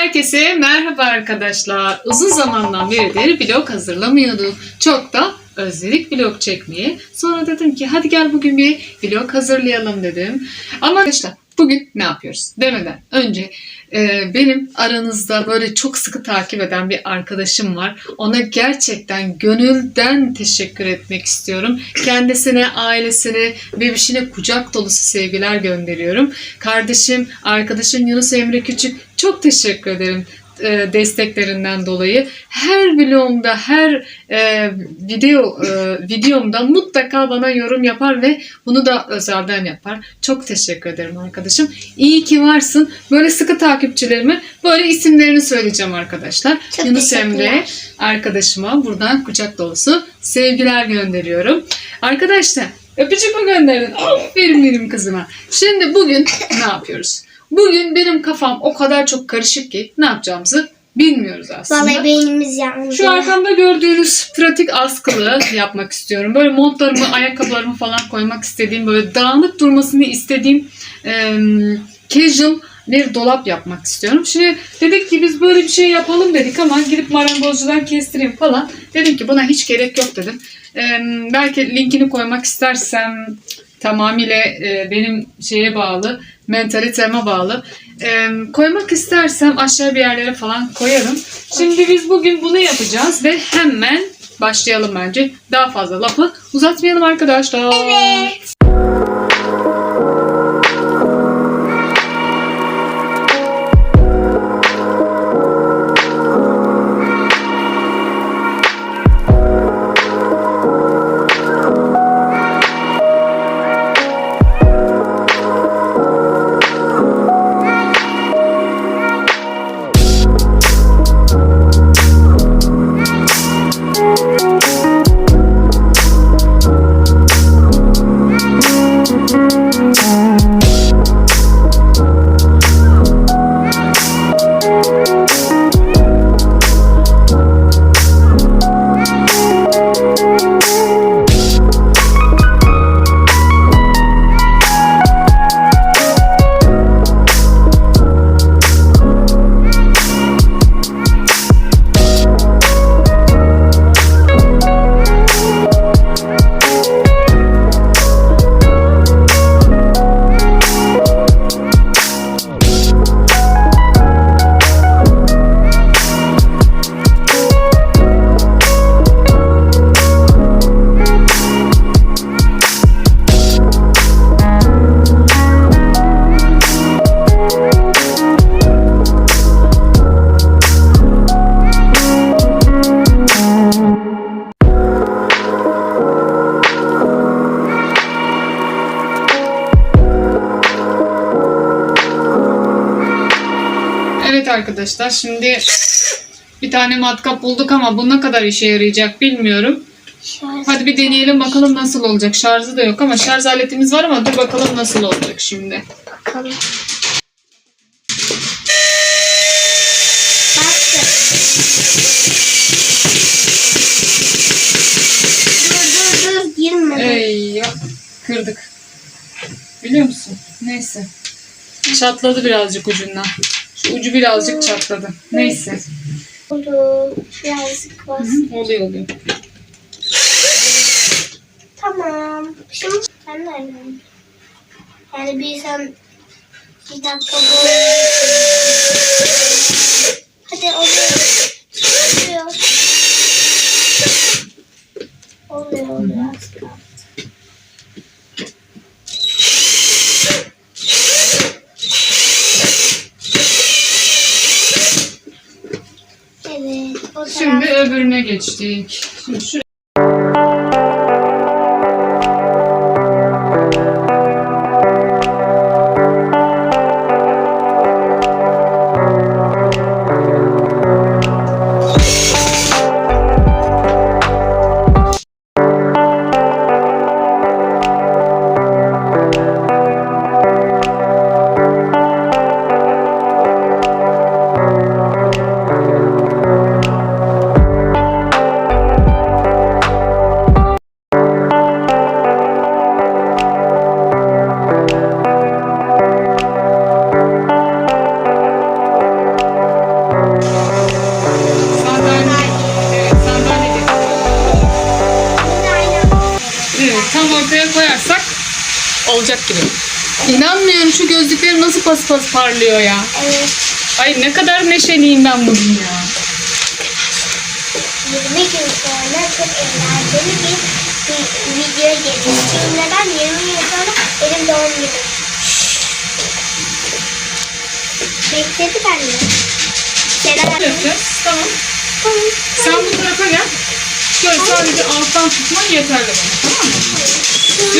Herkese merhaba arkadaşlar. Uzun zamandan beridir vlog hazırlamıyorduk. Çok da özledik vlog çekmeyi. Sonra dedim ki hadi gel bugün bir vlog hazırlayalım dedim. Ama arkadaşlar bugün ne yapıyoruz demeden önce e, benim aranızda böyle çok sıkı takip eden bir arkadaşım var. Ona gerçekten gönülden teşekkür etmek istiyorum. Kendisine, ailesine, bebişine kucak dolusu sevgiler gönderiyorum. Kardeşim, arkadaşım Yunus Emre Küçük çok teşekkür ederim e, desteklerinden dolayı. Her vlogumda, her e, video e, videomda mutlaka bana yorum yapar ve bunu da özelden yapar. Çok teşekkür ederim arkadaşım. İyi ki varsın. Böyle sıkı takipçilerime böyle isimlerini söyleyeceğim arkadaşlar. Çok Yunus. Emre arkadaşıma buradan kucak dolusu sevgiler gönderiyorum. Arkadaşlar öpücük mü gönderdin? Aferin benim kızıma. Şimdi bugün ne yapıyoruz? Bugün benim kafam o kadar çok karışık ki ne yapacağımızı bilmiyoruz aslında. Vallahi beynimiz yandı. Şu arkamda gördüğünüz pratik askılı yapmak istiyorum. Böyle montlarımı, ayakkabılarımı falan koymak istediğim, böyle dağınık durmasını istediğim e, casual bir dolap yapmak istiyorum. Şimdi dedik ki biz böyle bir şey yapalım dedik ama gidip marangozcudan kestireyim falan. Dedim ki buna hiç gerek yok dedim. E, belki linkini koymak istersem tamamıyla e, benim şeye bağlı, mentaliteme bağlı. E, koymak istersem aşağı bir yerlere falan koyarım. Şimdi biz bugün bunu yapacağız ve hemen başlayalım bence. Daha fazla lafı uzatmayalım arkadaşlar. Evet. Arkadaşlar şimdi bir tane matkap bulduk ama bu ne kadar işe yarayacak bilmiyorum. Şöyle Hadi bir deneyelim bakalım nasıl olacak. Şarjı da yok ama şarj aletimiz var ama dur bakalım nasıl olacak şimdi. bakalım. Bastı. Dur dur dur girme. Ey kırdık. Biliyor musun? Neyse. Çatladı birazcık ucundan. Şu ucu birazcık çatladı. Neyse. Oldu. Birazcık bas. Oluyor oluyor. Tamam. Şimdi de ayrılayım. Yani bir sen bir dakika boyunca Hadi oluyor. Oluyor. Oluyor oluyor. az kaldı. Evet. O taraf. Şimdi öbürüne geçtik. Şimdi şu gibi. İnanmıyorum şu gözlüklerim nasıl pas pas parlıyor ya. Evet. Ay ne kadar neşeliyim ben bugün ya. 20 gün sonra çok eğlenceli bir, bir video gelecek. Neden 20 gün sonra benim doğum günüm. Bekledi benimle. Ne yapacağız? Tamam. Sen bu tarafa gel. Şöyle sadece alttan tutman yeterli bana. Tamam mı?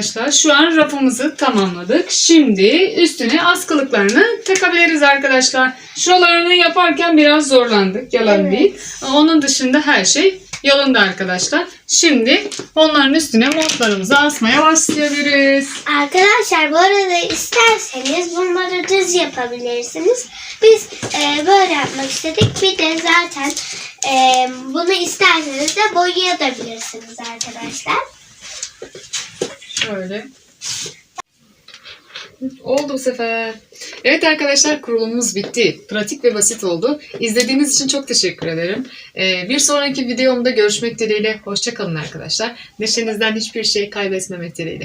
arkadaşlar şu an rafımızı tamamladık. Şimdi üstüne askılıklarını takabiliriz arkadaşlar. Şuralarını yaparken biraz zorlandık. Yalan Evet. değil. Onun dışında her şey yolunda arkadaşlar. Şimdi onların üstüne montlarımızı asmaya başlayabiliriz. Arkadaşlar bu arada isterseniz bunları düz yapabilirsiniz. Biz e, böyle yapmak istedik. Bir de zaten e, bunu isterseniz de boyayabilirsiniz arkadaşlar. Şöyle. Oldu bu sefer. Evet arkadaşlar kurulumumuz bitti. Pratik ve basit oldu. İzlediğiniz için çok teşekkür ederim. Ee, bir sonraki videomda görüşmek dileğiyle. Hoşçakalın arkadaşlar. Neşenizden hiçbir şey kaybetmemek dileğiyle.